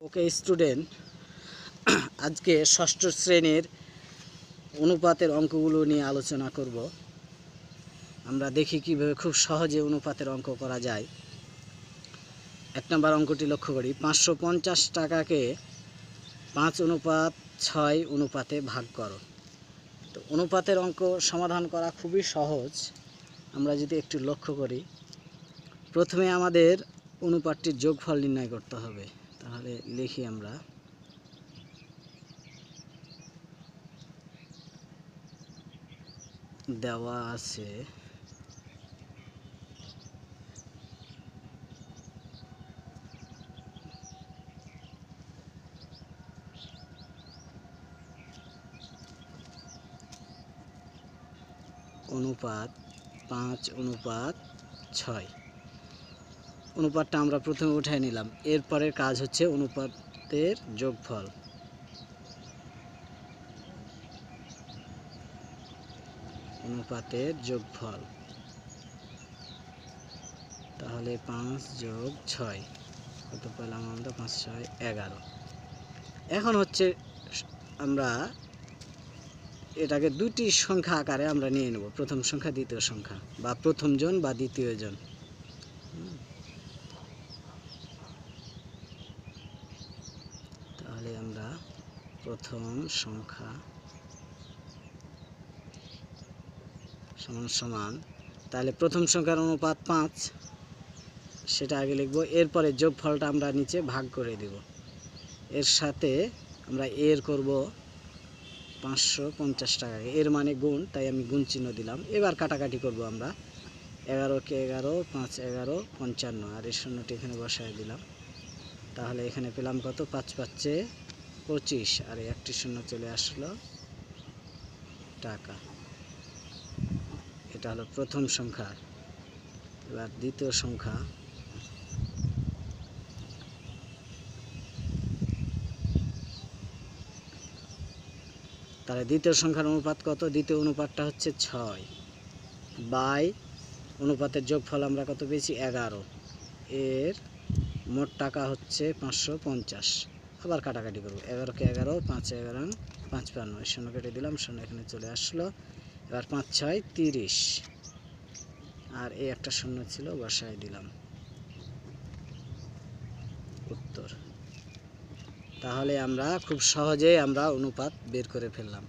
ওকে student আজকে ষষ্ঠ শ্রেণির অনুপাতের অঙ্কগুলো নিয়ে আলোচনা করব। আমরা দেখি কীভাবে খুব সহজে অনুপাতের অঙ্ক করা যায়। এক নম্বর অঙ্কটি লক্ষ্য করি। পাঁচশো পঞ্চাশ টাকাকে পাঁচ অনুপাত ছয় অনুপাতে ভাগ করো। তো অনুপাতের অঙ্ক সমাধান করা খুবই সহজ। আমরা যদি একটু লক্ষ্য করি, প্রথমে আমাদের অনুপাতটির যোগফল নির্ণয় করতে হবে। তাহলে লিখি আমরা। দেওয়া আছে। অনুপাত পাঁচ অনুপাত ছয়। অনুপাতটা আমরা প্রথমে উঠাই নিলাম। এরপরের কাজ হচ্ছে অনুপাতের যোগফল। অনুপাতের যোগফল। তাহলে পাঁচ যোগ ছয়, কত পেলাম আমরা? পাঁচ, ছয়, এগারো। এখন হচ্ছে আমরা এটাকে দুটি সংখ্যা আকারে আমরা নিয়ে নেব। প্রথম সংখ্যা, দ্বিতীয় সংখ্যা, বা প্রথম জন বা দ্বিতীয় তাহলে আমরা প্রথম সংখ্যা সমান সমান, তাহলে প্রথম সংখ্যার অনুপাত পাঁচ, সেটা আগে লিখব, এরপরে যোগফলটা আমরা নিচে ভাগ করে দেব। এর সাথে আমরা এর করব পাঁচশো পঞ্চাশ টাকা, এর মানে গুণ, তাই আমি গুণ চিহ্ন দিলাম। এবার কাটাকাটি করব আমরা। এগারোকে এগারো, পাঁচ এগারো, পঞ্চান্ন, আর এই শূন্যটি এখানে বসায় দিলাম। তাহলে এখানে পেলাম কত? পাঁচ পাচ্ছে পঁচিশ। আর একটি শূন্য চলে আসলো টাকা। এটা হলো প্রথম সংখ্যা। এবার দ্বিতীয় সংখ্যা। তাহলে দ্বিতীয় সংখ্যার অনুপাত কত? দ্বিতীয় অনুপাতটা হচ্ছে ছয়। বাই অনুপাতের যোগফল আমরা কত পেয়েছি? এগারো। এর মোট টাকা হচ্ছে পাঁচশো পঞ্চাশ। আবার কাটাকাটি করব। এগারোকে এগারো, পাঁচ এগারো, পাঁচ পান্ন শূন্য কেটে দিলাম, শূন্য এখানে চলে আসলো। এবার পাঁচ ছয়, তিরিশ। আর এই একটা শূন্য ছিল, বসায় দিলাম। উত্তর। তাহলে আমরা খুব সহজেই আমরা অনুপাত বের করে ফেললাম।